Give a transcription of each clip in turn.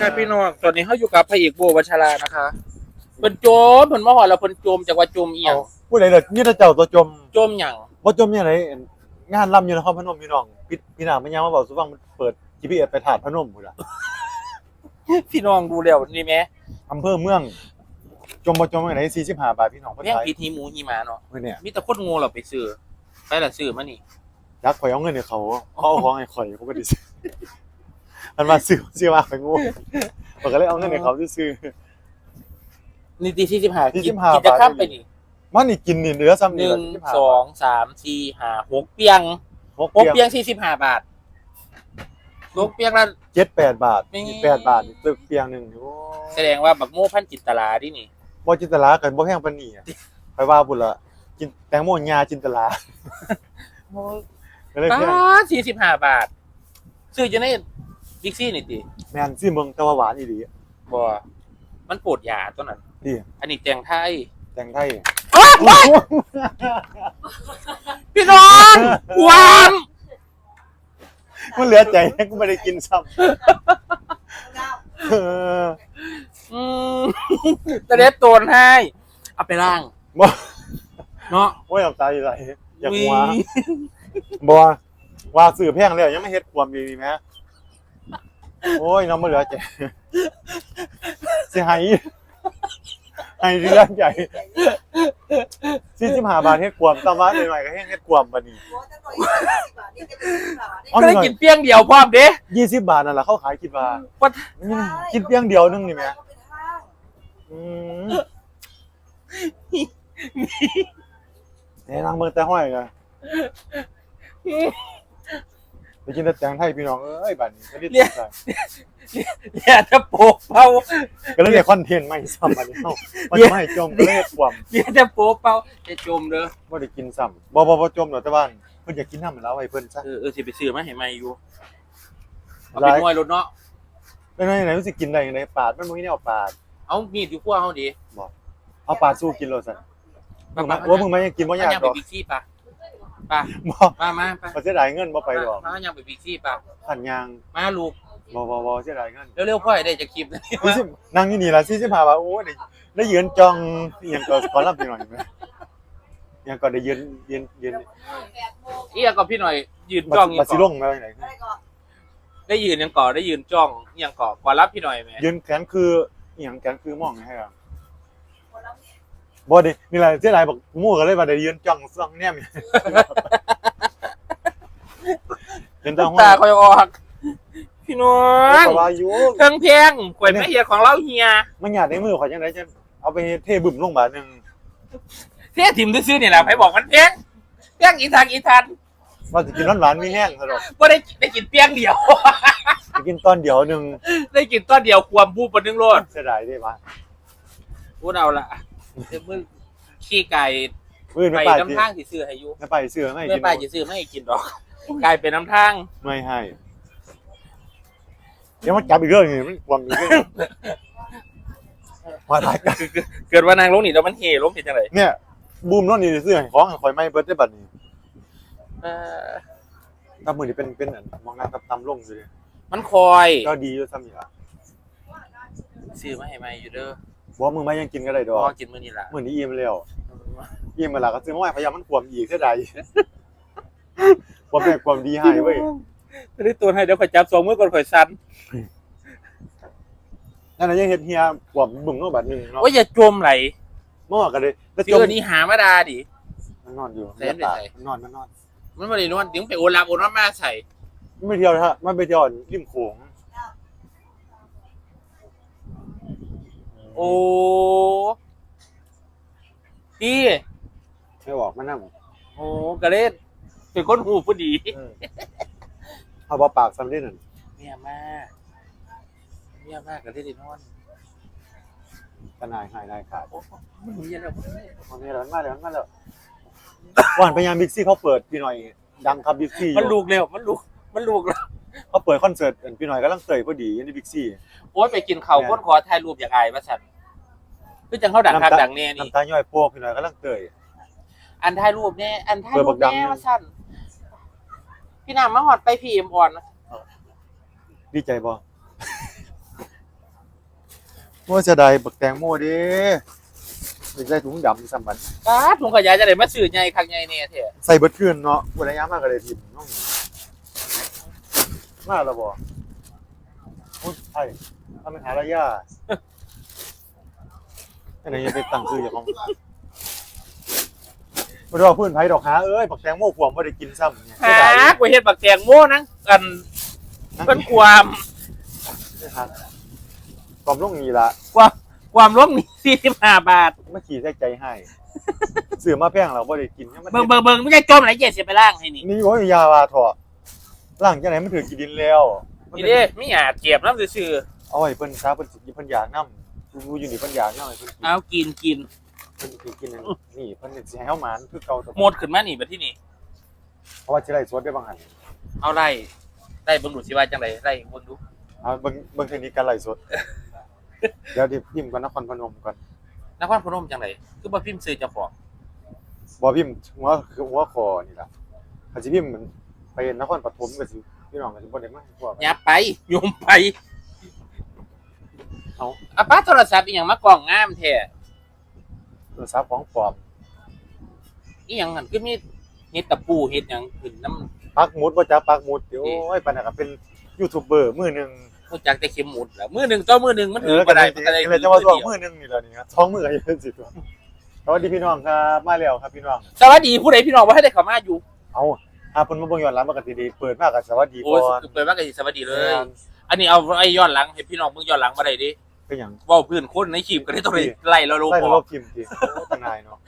ค่ะพี่น้องตอนนี้เขาอยู่กับพระเอกโบวัชรานะคะเพิ่นโจมเพิ่นมาหอดแล้วเพิ่นโจมจากว่าโจมเอียงผู้ใดเด้อนี่ถ้าเจ้าตัวจมโจมหยังบ่จมยังไงงานล่ำอยู่นครพนมพี่น้องพี่พี่นามันยังมาบอกสุฟังมันเปิด GPS ไปถาดพนมพุ่นล่ะพี่น้องดูแล้วนี่แหมอำเภอเมือง จมบ่จมยังไง45บาทพี่น้องเพิ่นแม่งขายผิดหีหมูหีหมาเนาะเพิ่นเนี่ยมีแต่คนโง่เราไปซื้อไปละซื้อมานี่ยักข่อยเอาเงินให้เขาเขาเอาของให้ข่อยเขาบ่ได้ซื้อ มันมาซื้อซื้อมาข่อยงูผมก็เลยเอาเงินให้เขาซื้อ นี่ตีสี่สิบห้า45กินบาทจะข้ามไปนี่ๆมันนี่กินนี่เหลือซ้ำหนี่นึ่ง45สองสามสี่ห้าหกเปียงหกหกเปีเปียยงงสี่สิบห้าบาทหกเปียงละ7 8บาทนี่ นี่8บาทนี่ตึกเปียงหนึงโอ้แสดงว่าบักโม่พันจินตลาดินี่ บ่จินตลากันบ่แพงปานนี้อะไปว่าพุ่นละกินแตงโมญาจินตลาก็เลยแพงสี่สิบห้าบาท ซื้อจะได้ บิ๊กซี่นี่ติแม่นสิเมืองแต่ว่าหวานอีหลีบ่มันปวดยาตัวนั้นดีอันนี้แจงไทยแตงไทยพี่น้องหวานมันเหลือใจให้กูไม่ได้กินซ้ำเอออืมจะได้โตนให้เอาไปล่างบ่เนาะโอ้ยน้ำตาอยู่ไหลอยากมีหัวบ่ว่าสื่อแพงแล้วยังไม่เฮ็ดความดีแหม โอ้ยน้องบ่เหลือใจสิให้ให้เรื่องใหญ่45บาทเฮ็ดความตามว่าหน่อยๆก็เฮ็ดความบัดนี้ก็ได้กินเปี้ยงเดียวพร้อมเด้20บาทนั่นล่ะเขาขายคิดว่าว่าอืมกินเพียงเดียวนึงนี่แหมอืมแนะนำเมืองแต่ห้อยกัน ไปกินแต่แตงไทยพี่น้องเอ้ยบัดนี้ก็ได้ติดใจเนี่ยถ้าโปกเป้าก็เลยได้คอนเทนต์ใหม่ซ้ำบัดนี้เอ้ามันจะไม่ให้จมก็เลยเฮ็ดความเนี่ยถ้าโปกเป้าจะจมเด้อบ่ได้กินซ้ำบ่บ่บ่จมดอกแต่ว่าเพิ่นอยากกินน้ำแล้วไว้เพิ่นซะเออเออสิไปซื้อมาให้ใหม่อยู่เอาไปหน่วยรถเนาะแล้วไหนไหนมันสิกินได้จังไดปาดมันบ่มีแนวปาด เอามีดอยู่ขั้วเฮาดิเอาปาดสู้กินโลดซั่นมึงมาว่ามึงมายังกินบ่มันยากยังดไปอกบิ๊กซี่ปะ ปะบ่มามาปะบ่เสียดายเงินบ่ไปดอกมายังไปบิ๊กซี่ปะขันยางมาลูกบ่บ่บ่เสียดายเงินเร็วๆพ่อให้ได้จะคลิปนะสี่สิบนั่งอยู่นี่ละสี่สิบห้าบาทโอ้ได้ได้ยืนจองอหย่างก็ขอรับไปหน่อยไหมอหย่างก็ได้ยืนยืนยืนเอียกับพี่หน่อย ยืนบัจ้องตยับัตงรสิก่ลองมาไว้ไหนได้ยืนยังก่อได้ยืนจ้องยังก่อขอรับพี่หน่อยไหมยืนแขนคืออหย่างแขนคือมองให้ครับ บ่ดินี่แหละเสียดายบอกหมู่ก็เลยว่าได้ยืนจ้องซ่องแนมเห็นตาห้อตายคอยออก พี่น้องเพราะว่าอยู่เครื่องเพลงข่อยไม่เฮียของเราเฮียมันหยาดในมือข่อยจังได๋จะเอาไปเทบึ้มลงบาทหนึงเท่ถิ่มซื้อๆนี่แหละไปบอกมันเพลงเพลงอีทางอีทันว่าสิกินหวานๆมีแห้งซะดอกก็ได้ได้กินเปียงเดียว สิกินตอนเดียวหนึงได้กินต้นเดียวความบูบนนึงโลดเสียดายเด้ว่าพูดเอาละ เดี๋ยวมึงขี้ไก่มื้อไปนี้ไปน้ำทางสิซื้อให้อยู่ไม่ไปเสือไม่เมื่กิอนไปจะซื้อไม่ให้กินดอกกลายเป็นน้ำทางไม่ให้เดี๋ยวมันจับอีกเรื่องหนึงมันความอีกเรื่องหนึ่งมาถ่ายกันเกิดว่านางลงนี่แล้วมันเฮล้มเป็นจังไงเนี่ย บูมโน่นนี่ซื้อให้ของให้ข่อยไม่เบิดได้บัดนี้เออตำมือนี่เป็นเป็นอันมองหน้ากับตำลงเลยมันคอยก็ดีอยู่ซ้ำนี่ล่ะซื้อมาให้ใหม่อยู่เด้อ บ่มึงมายังกินก็ได้ดพอกอกินมื้อนี้ล่ะมื้อนี้อิ่มแล้วอิ่มมาแล้วก็ซื้อมาไว้พยายามมันความอีกเสียดายความแม่ความดีให้เว้ยจะได้ตัวให้เดี๋ยวข่อยจับสองมือก่อนข่อยสั่นนั่นน่ะยังเฮ็ดเฮียความบึ้งเนาะบัดหนึงเนาะว่าอย่าจมไหลเมื่อวานก็เลยแล้วสิจมเออนี่หามาดาดิมันนอนอยู่เล่นไปใส่มันนอนมันนอนมันบ่ได้นวดถึงไปโอนลาโอนมาใส่มันไปเที่ยวนะฮะมันไปเที่ยวริมโขง โอ้ดีไม่บอกมันนั่งโอ้กระเล่นเป็นคนหูผู้ดีเอาบ่ปากซ้ำได้นั่นเมียมากเมียมากกระเล่นได้นอนก็นายหายนายขาดโอ้มันมีอะไรบ่ได้วันนี้ร้อนมากเลยร้อนมากเลยวันพยายามบิ๊กซี่เขาเปิดพี่หน่อย ดังครับบิ๊กซี่มันลูกเร็วมันลูกมันลูกแล้ว เขาเปิดคอนเสิร์ตอันพี่หน่อยกำลังเตยพอดีอยันในบิ๊กซี่ โอ้ยไปกินข้าวคนขอถ่ายรูปอยากอายว่าฉันคือจังเขาดังคักดังแน่นี่ น้ำตาย่อยโปกพี่หน่อยกำลังเตย อันถ่ายรูปแน่อันถ่ายรูเปิปดบักแน่ดำว่าฉันพี่น้ำมาหอดไปพีเอ็มอ่อนดีใจบ่ว่าจะได้บักแตงโมเด้ไม่ใส่ถุงดำสัมบันป้าดถุงขยายจะได้มาซื้อใหญ่คักใหญ่เนี่ยเถอะใส่เบิดคืนเนาะวันระยะมากก็เลยทิมน้อง มาแล้วบ่โอ้ยใช่ทำเป็นหาระยะอันไหนยังไปตั้งชื่ออย่างของบ่ได้ว่าพื้นไผดอกหาเอ้ยบักแตงโมขวมบ่ได้กินซ้ำเนี่ยหากูเฮ็ดบักแตงโมนังกันนั่เป็นนความครับความลงนี้ละความความล้มนี่45บาทเมื่อกี้ใส่ใจให้ซื้อมาแพงเราบ่ได้กินให้มันเบิ่งเบิ่งเบิ่งไม่ใช่จมไหนเจ็ดสิไปล่างให้นี่นี่โอ้ยยาวาถอ ดล่างจังไหนมันถือกินดินแล้วมันนี่เป็นเด้ไม่อยากเจ็บน้ำซื่อเอาไว้เพิ่นซาเพิ่นสิกินเพิ่นอยากนำดูอยู่นี่เพิ่นอยากนำให้เพิ่นกินๆเอากินกินเพิ่นสิกินอันนี้นี่เพิ่นสิให้เฮาหมานคือเก่าตัวหมดขึ้นมานี่บัดที่นี่ เพราะว่าสิไล่สดได้บางหันเอาไล่ไล่เบิ่งดูสิว่าจังไดไล่เบิ่งดูเอาเบิ่งเบิ่งเทคนิคการไล่สดเดี๋ยวดิพิมพ์ก่อนนครพนมก่อนนครพนมจังไดคือบ่พิมพ์ซื้อเจ้าของบ่พิมพ์หัวคือหัวคอนี่ล่ะถ้าสิพิมพ์มัน ไปนครปฐมก็สิพี่น้องก็สิบ่ได้มาพวกอย่าไปโยมไปเอาอาป้าโทรศัพท์อีหยังมากล่องงามแท้โทรศัพท์ของปลอมอีหยังนั่นคือมีเฮ็ดตะปูเฮ็ดหยังขึ้นน้ำปักหมุดบ่จักปักหมุดเดี๋ยวโอ้ยปานนั้นก็เป็นยูทูบเบอร์มือหนึงรู้จักแต่เข็มหมุดล่ะมือหนึงต่อมือหนึงมันเอถืออก็บ่ได้ได้มันก็ได้เลยจะว่าสองมือหนึงนี่แหละนี่ครับสองมือก็ยังสิตัวสวัสดีพี่น้องครับมาแล้วครับพี่น้องสวัสดีผู้ใดพี่น้องบ่ให้ได้เข้ามาอยู่เอา อาเพิ่นมาเบิ่งย้อนหลังปกติดีเปิดมากกับสวัสดีโอ้ก่ยอนเปิดมาก็สิสวัสดีเลยแม่นอันนี้เอาไอ้ย้อนหลังให้พี่น้องมึงย้อนหลังบ่ได้ดิเป็นหยังเว้าพื้นคนในคลิปก็ได้ต้องได้ไล่เราโลใส่พระอบบพิมพ์สิโอ้ตั้งนายเนาะ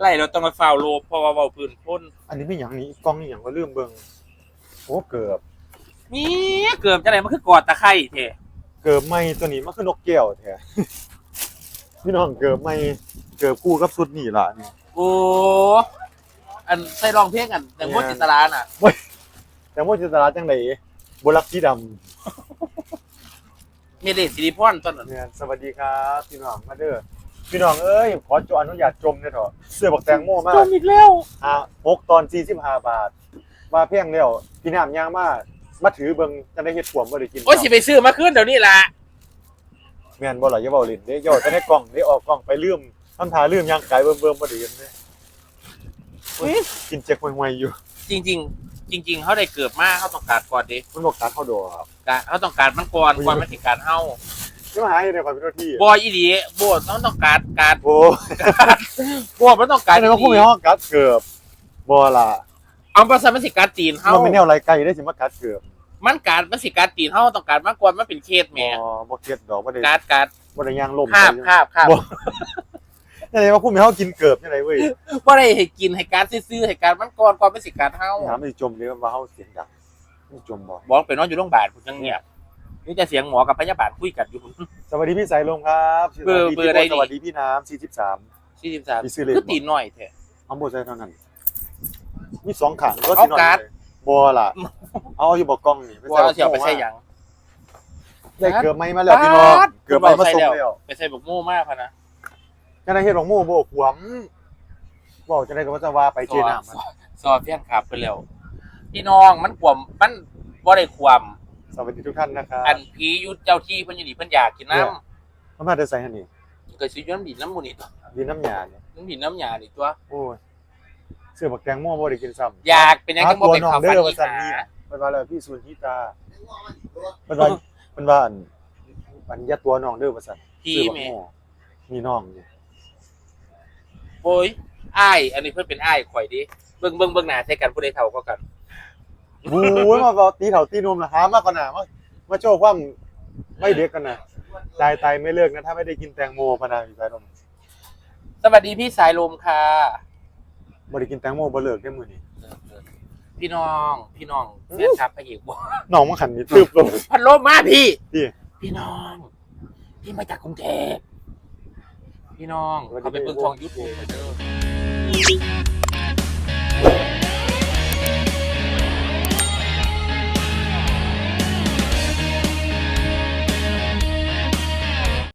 ไล่เราต้องมาฟาวโลเพราะว่าเว้าพื้นคนอันนี้เป็นหยังนี่กล้องนี่หยังก็ลืมเบิ่งโอ้เกือบมีเกือบจังไดมันคือกอดตะไคร้แท้เกือบไม่ตัวนี้มันคือนกแก้วแท้พี่น้องเกือบไม่เกือบคู่กับสุดนี่ล่ะนี่โอ้ อันใส่ร้องเพลงกันแต่บ่จิตรลาน่ะแต่ว่าจิตราจังไดบ่รักสีดำมีเดชสิริพรต้นนั้นเนี่ยสวัสดีครับพี่น้องมาเด้อพี่น้องเอ้ยขอจออนุญาตจมเนี่ยเถอะเสื้อบักแตงโมมาจก มอีกแล้วอะหกตอน45บาท มาเพียงแล้วพี่น้ำย่างมามาถือเบิ่งจะได้เฮ็ดขวมบ่ได้กินโอ้ยสิไปซื้อมาคืนเดี๋ยวนี้ล่ะแม่นบ่ล่ะอย่าเว้าเล่นเด้อย่าแต่ในกล่องได้ออกกล่องไปลืมทำท่าลืมย่างไกลเบิ่มๆบ่ได้ยินเด้โอ้ย กินเจ๊กห่วยๆอยู่ จริง ๆ จริง ๆเขาได้เกิดมาเขาต้องการก่อนดิมันบอกการเข้าดอกครับการเขาต้องการมันก่อนก่อนมันสิการเฮาจะมาหาอยู่ในความเป็นหน้าที่บอยอีหลีโบดต้องต้องการการโอ้โบดมันต้องการอันนี้ก็พูดไม่ห้องกัดเกือบบ่ล่ะเอาภาษามันสิการตีนเฮามันเป็นแนวไรไกลได้สิมากัดเกือบมันการมันสิการตีนเฮาต้องการมาก่อนมันเป็นเคสแหม่บ่บ่เก็ดดอกบ่ได้การการบ่ได้ย่างลมคาบคาบคาบ บ่นั่นเลยว่าพูดไม่ห้องกินเกือบจังไดเว้ยบ่ได้ให้กินให้การซื่อๆให้การมันก่อนก่อนมันสิการเฮาถามมันสิจมเด้อว่าเฮาเสียงดังมันจมบ่บอกไปนอนอยู่โรงพยาบาลพุ่นจังเงียบนี่จะเสียงหมอกับพยาบาลคุยกันอยู่พุ่นสวัสดีพี่สายลมครับเบอร์เบอร์ใดดีสวัสดีพี่น้ำ43 43มีซื้อเลขคือตีนหน่อยแท้เอาบ่ใช่เท่านั้นมีสองขังก็เอาสิหน่อยการ์ดบ่ล่ะเอาอยู่บ่กล้องนี่ว่าเอาสิเอาไปใส่หยังได้เกือบไม่มาแล้วพี่น้องการ์ดเกือบไม่มาส่งแล้วไปใส่บักโม่มากพะนะ จังได๋เฮ็ดของหมู่บ่ขวมเว้าจังได๋ก็ว่าจะว่าไปเจน้ำมันซอเฟียนขับไปแล้วพี่น้องมันขวมมันบ่ได้ขวมสวัสดีทุกท่านนะครับอันผีอยุดเจ้าที่เพิ่นอยู่นี่เพิ่นอยากกินน้มันมาได้ใส่หั่นนี่ำก็สิอยู่น้ำดินน้ำหมูนี่ตัวดีน้ำยาเนี่ยน้ำดินน้ำยานี่ตัวโอ้ยเสื้อบักแตงโมบ่ได้กินซ้ำอยากเป็นหยังจังบ่เป็นหาข้าวตัวฟันน้องเด้ออีว่าซั่นหานี่มันว่าแล้วพี่สุนทิตามันว่ามันว่าอันอันยาตัวน้องเด้อว่าซั่นพี่เสื้อบักแม่โมมีน้องอยู่ โอ้ยอ้ายอันนี้เพิ่นเป็นอ้ายข่อยดิเบิ่งเบิ่งเบิ่งหน้าใส่กันผู้ใดเฒ่าก็กันโอ้ยมาบอกตีเถ่าตีนมนะหามากกว่าน่ะมามาโชว์ความไม่เด็กกันนะตายตายไม่เลิกนะถ้าไม่ได้กินแตงโมพะนาพี่สายลมสวัสดีพี่สายลมค่ะบ่ได้กินแตงโมบ่เลิกได้มื้อนี้พี่น้องพี่น้องแฟนคลับพระเอกบ่น้องมาขันนี่ตึบลงพัดลมมาพี่พี่ พี่น้อง พี่มาจากกรุงเทพ พี่น้องเขาไปเบิ่งช่องยูทูบเด้อ